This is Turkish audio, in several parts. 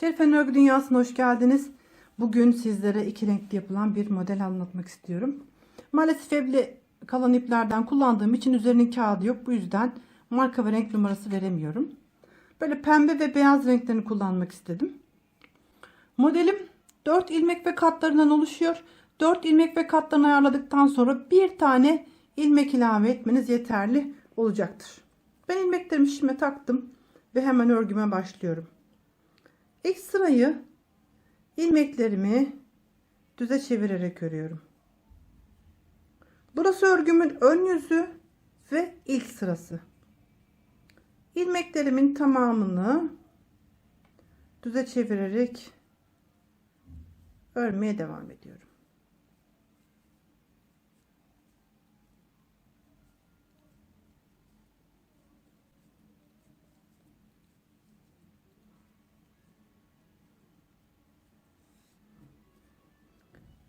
Şerifen Örgü Dünyası'na hoş geldiniz. Bugün sizlere iki renkli yapılan bir model anlatmak istiyorum. Maalesef evli kalan iplerden kullandığım için üzerinin kağıdı yok. Bu yüzden marka ve renk numarası veremiyorum. Böyle pembe ve beyaz renklerini kullanmak istedim. Modelim 4 ilmek ve katlarından oluşuyor. 4 ilmek ve katlarını ayarladıktan sonra bir tane ilmek ilave etmeniz yeterli olacaktır. Ben ilmeklerimi şişime taktım ve hemen örgüme başlıyorum. İlk sırayı ilmeklerimi düze çevirerek örüyorum. Burası örgümün ön yüzü ve ilk sırası. İlmeklerimin tamamını düze çevirerek örmeye devam ediyorum.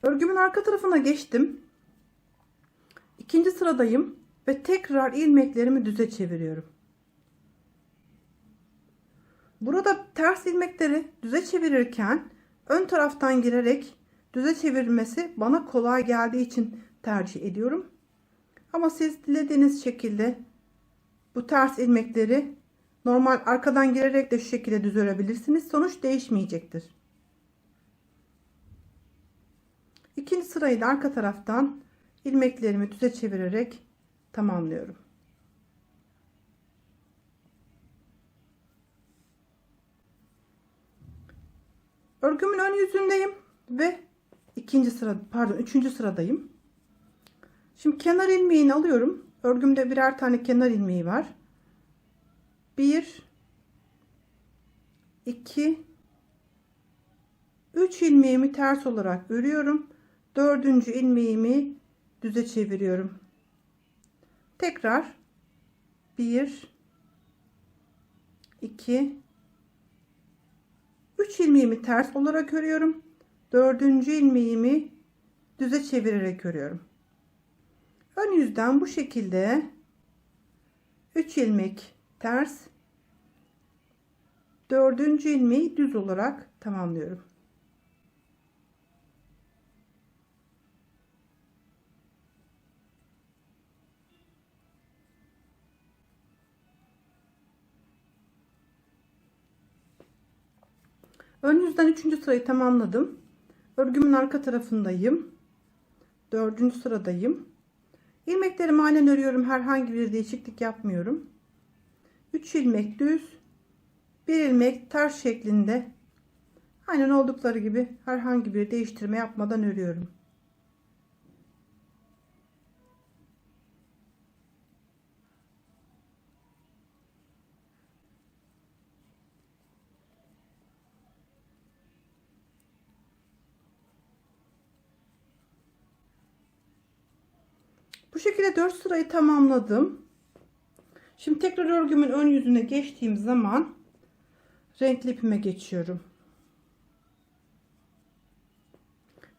Örgümün arka tarafına geçtim. İkinci sıradayım ve tekrar ilmeklerimi düze çeviriyorum. Burada ters ilmekleri düze çevirirken ön taraftan girerek düze çevirmesi bana kolay geldiği için tercih ediyorum. Ama siz dilediğiniz şekilde bu ters ilmekleri normal arkadan girerek de şu şekilde düz örebilirsiniz. Sonuç değişmeyecektir. İkinci sırayı da arka taraftan ilmeklerimi düze çevirerek tamamlıyorum. Örgümün ön yüzündeyim ve ikinci sıra pardon üçüncü sıradayım. Şimdi kenar ilmeğini alıyorum. Örgümde birer tane kenar ilmeği var. Bir, iki, üç ilmeğimi ters olarak örüyorum. Dördüncü ilmeğimi düze çeviriyorum. Tekrar bir, iki, üç ilmeğimi ters olarak örüyorum. Dördüncü ilmeğimi düze çevirerek örüyorum. Ön yüzden bu şekilde 3 ilmek ters dördüncü ilmeği düz olarak tamamlıyorum. Ön yüzden üçüncü sırayı tamamladım. Örgümün arka tarafındayım. Dördüncü sıradayım. İlmeklerimi aynen örüyorum. Herhangi bir değişiklik yapmıyorum. 3 ilmek düz. 1 ilmek ters şeklinde. Aynen oldukları gibi herhangi bir değiştirme yapmadan örüyorum. Bu şekilde 4 sırayı tamamladım. Şimdi tekrar örgümün ön yüzüne geçtiğim zaman renkli ipime geçiyorum.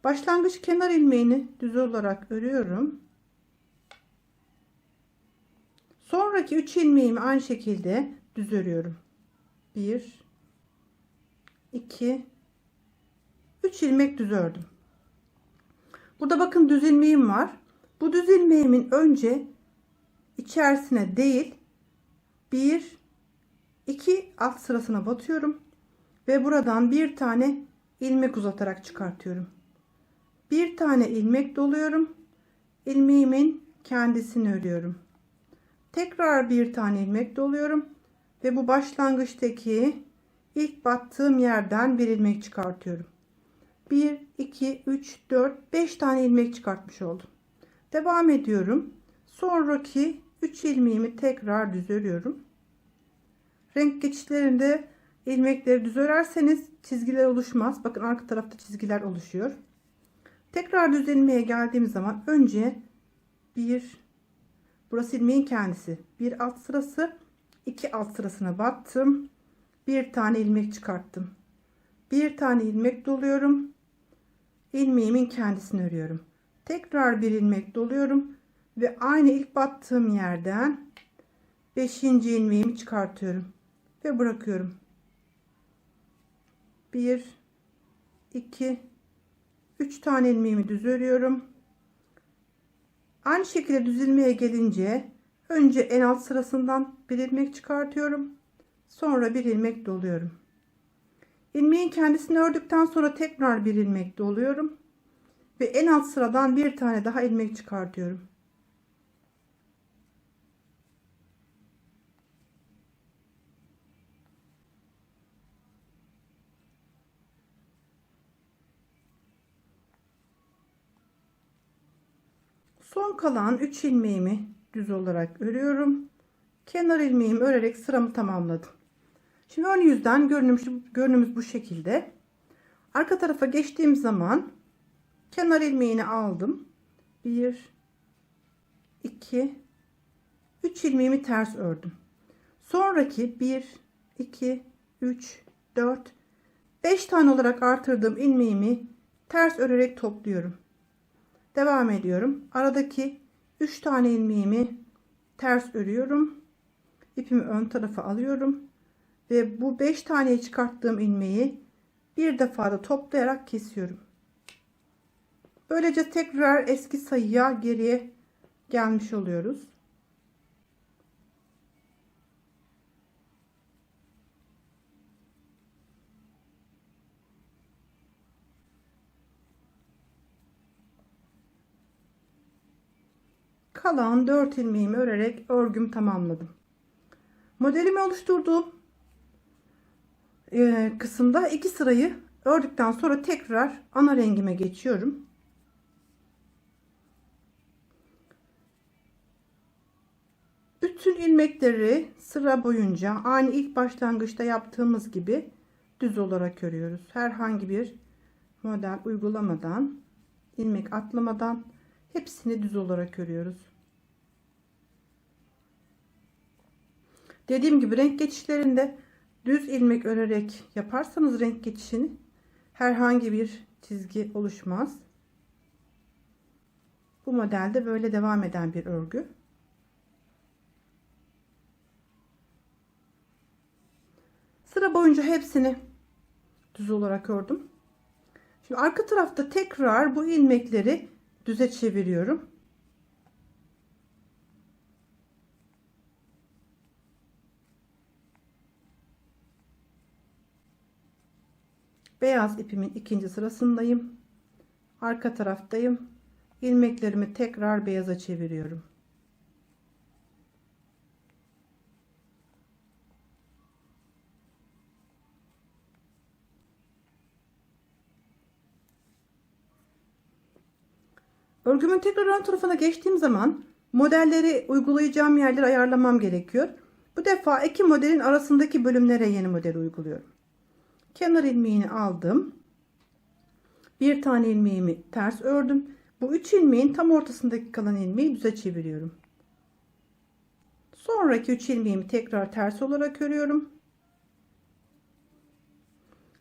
Başlangıç kenar ilmeğini düz olarak örüyorum. Sonraki 3 ilmeğimi aynı şekilde düz örüyorum. 1 2 3 ilmek düz ördüm. Burada bakın düz ilmeğim var. Bu düz ilmeğimin önce içerisine değil bir iki alt sırasına batıyorum ve buradan bir tane ilmek uzatarak çıkartıyorum. Bir tane ilmek doluyorum. ilmeğimin kendisini örüyorum. Tekrar bir tane ilmek doluyorum ve bu başlangıçtaki ilk battığım yerden bir ilmek çıkartıyorum. 1 2 3 4 5 tane ilmek çıkartmış oldum. Devam ediyorum. Sonraki 3 ilmeğimi tekrar düz örüyorum. Renk geçişlerinde ilmekleri düz örerseniz çizgiler oluşmaz. Bakın arka tarafta çizgiler oluşuyor. Tekrar düz ilmeğe geldiğim zaman önce bir burası ilmeğin kendisi. Bir alt sırası, iki alt sırasına battım. Bir tane ilmek çıkarttım. Bir tane ilmek doluyorum. ilmeğimin kendisini örüyorum. Tekrar bir ilmek doluyorum ve aynı ilk battığım yerden 5. ilmeğimi çıkartıyorum ve bırakıyorum. 1 2 3 tane ilmeğimi düz örüyorum. Aynı şekilde düz ilmeğe gelince önce en alt sırasından bir ilmek çıkartıyorum. Sonra bir ilmek doluyorum. İlmeğin kendisini ördükten sonra tekrar bir ilmek doluyorum ve en alt sıradan bir tane daha ilmek çıkartıyorum. Son kalan 3 ilmeğimi düz olarak örüyorum. Kenar ilmeğimi örerek sıramı tamamladım. Şimdi ön yüzden görünümüz, görünümüz bu şekilde. Arka tarafa geçtiğim zaman kenar ilmeğini aldım. 1 2 3 ilmeğimi ters ördüm. Sonraki 1 2 3 4 5 tane olarak artırdığım ilmeğimi ters örerek topluyorum. Devam ediyorum. Aradaki 3 tane ilmeğimi ters örüyorum. İpimi ön tarafa alıyorum ve bu 5 taneye çıkarttığım ilmeği bir defada toplayarak kesiyorum. Böylece tekrar eski sayıya geriye gelmiş oluyoruz. Kalan 4 ilmeğimi örerek örgüm tamamladım. Modelimi oluşturduğum e, kısımda iki sırayı ördükten sonra tekrar ana rengime geçiyorum. İlmekleri sıra boyunca aynı ilk başlangıçta yaptığımız gibi düz olarak örüyoruz. Herhangi bir model uygulamadan, ilmek atlamadan hepsini düz olarak örüyoruz. Dediğim gibi renk geçişlerinde düz ilmek örerek yaparsanız renk geçişini herhangi bir çizgi oluşmaz. Bu modelde böyle devam eden bir örgü. Sıra boyunca hepsini düz olarak ördüm. Şimdi arka tarafta tekrar bu ilmekleri düze çeviriyorum. Beyaz ipimin ikinci sırasındayım. Arka taraftayım. İlmeklerimi tekrar beyaza çeviriyorum. Örgümün tekrar ön tarafına geçtiğim zaman modelleri uygulayacağım yerleri ayarlamam gerekiyor. Bu defa iki modelin arasındaki bölümlere yeni model uyguluyorum. Kenar ilmeğini aldım. Bir tane ilmeğimi ters ördüm. Bu üç ilmeğin tam ortasındaki kalan ilmeği düze çeviriyorum. Sonraki üç ilmeğimi tekrar ters olarak örüyorum.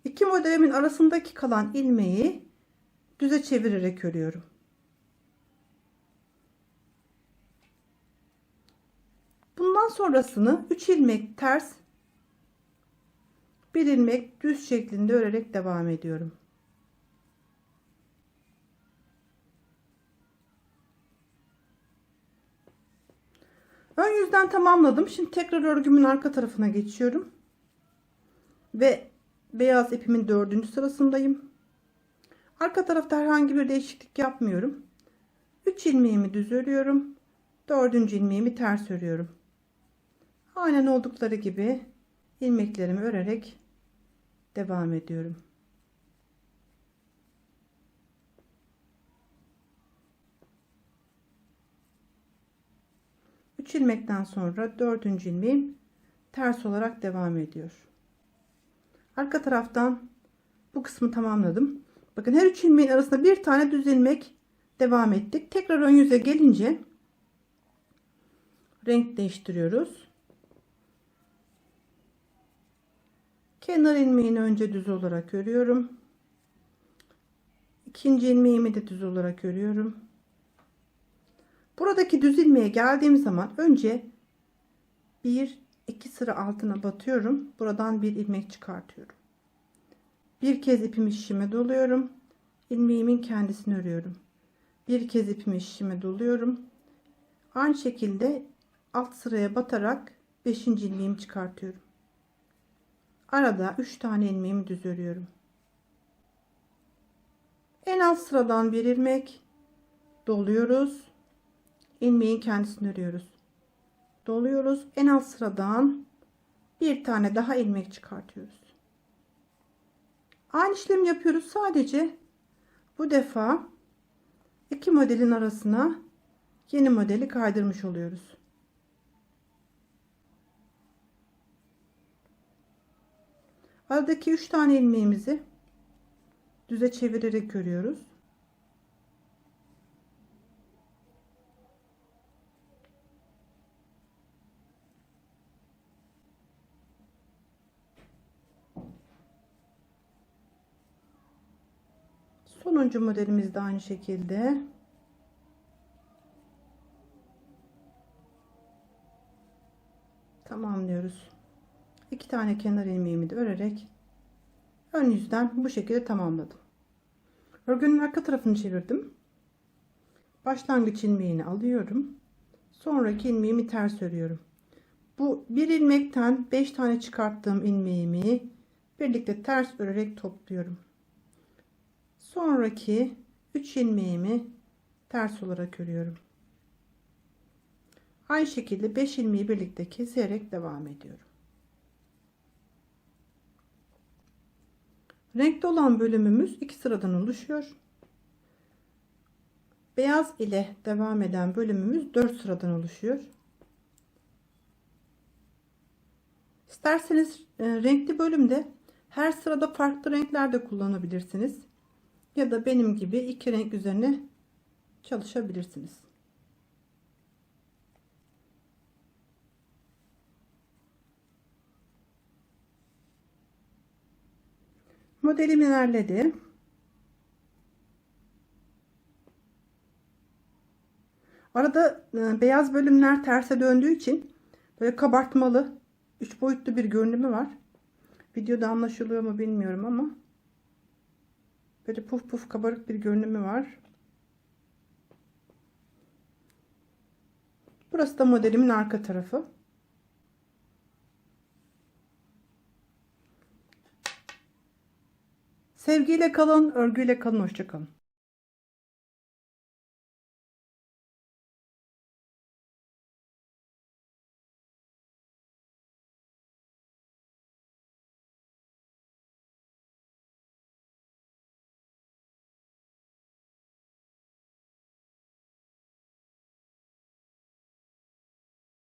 İki modelimin arasındaki kalan ilmeği düze çevirerek örüyorum. Sonrasını 3 ilmek ters bir ilmek düz şeklinde örerek devam ediyorum. Ön yüzden tamamladım. Şimdi tekrar örgümün arka tarafına geçiyorum. Ve beyaz ipimin dördüncü sırasındayım. Arka tarafta herhangi bir değişiklik yapmıyorum. 3 ilmeğimi düz örüyorum. Dördüncü ilmeğimi ters örüyorum. Aynen oldukları gibi ilmeklerimi örerek devam ediyorum. Üç ilmekten sonra dördüncü ilmeğim ters olarak devam ediyor. Arka taraftan bu kısmı tamamladım. Bakın her üç ilmeğin arasında bir tane düz ilmek devam ettik. Tekrar ön yüze gelince renk değiştiriyoruz. Kenar ilmeğini önce düz olarak örüyorum. İkinci ilmeğimi de düz olarak örüyorum. Buradaki düz ilmeğe geldiğim zaman önce bir iki sıra altına batıyorum. Buradan bir ilmek çıkartıyorum. Bir kez ipimi şişime doluyorum. ilmeğimin kendisini örüyorum. Bir kez ipimi şişime doluyorum. Aynı şekilde alt sıraya batarak 5. ilmeğimi çıkartıyorum. Arada 3 tane ilmeğimi düz örüyorum. En alt sıradan bir ilmek doluyoruz. ilmeğin kendisini örüyoruz. Doluyoruz. En alt sıradan bir tane daha ilmek çıkartıyoruz. Aynı işlemi yapıyoruz. Sadece bu defa iki modelin arasına yeni modeli kaydırmış oluyoruz. Aradaki 3 tane ilmeğimizi düze çevirerek örüyoruz. Sonuncu modelimiz de aynı şekilde. Tamamlıyoruz. İki tane kenar ilmeğimi de örerek ön yüzden bu şekilde tamamladım. Örgünün arka tarafını çevirdim. Başlangıç ilmeğini alıyorum. Sonraki ilmeğimi ters örüyorum. Bu bir ilmekten 5 tane çıkarttığım ilmeğimi birlikte ters örerek topluyorum. Sonraki 3 ilmeğimi ters olarak örüyorum. Aynı şekilde 5 ilmeği birlikte keserek devam ediyorum. Renkli olan bölümümüz iki sıradan oluşuyor. Beyaz ile devam eden bölümümüz 4 sıradan oluşuyor. İsterseniz e, renkli bölümde her sırada farklı renkler de kullanabilirsiniz. Ya da benim gibi iki renk üzerine çalışabilirsiniz. Modelim ilerledi. Arada e, beyaz bölümler terse döndüğü için böyle kabartmalı, üç boyutlu bir görünümü var. Videoda anlaşılıyor mu bilmiyorum ama böyle puf puf kabarık bir görünümü var. Burası da modelimin arka tarafı. Sevgiyle kalın, örgüyle kalın, hoşça kalın.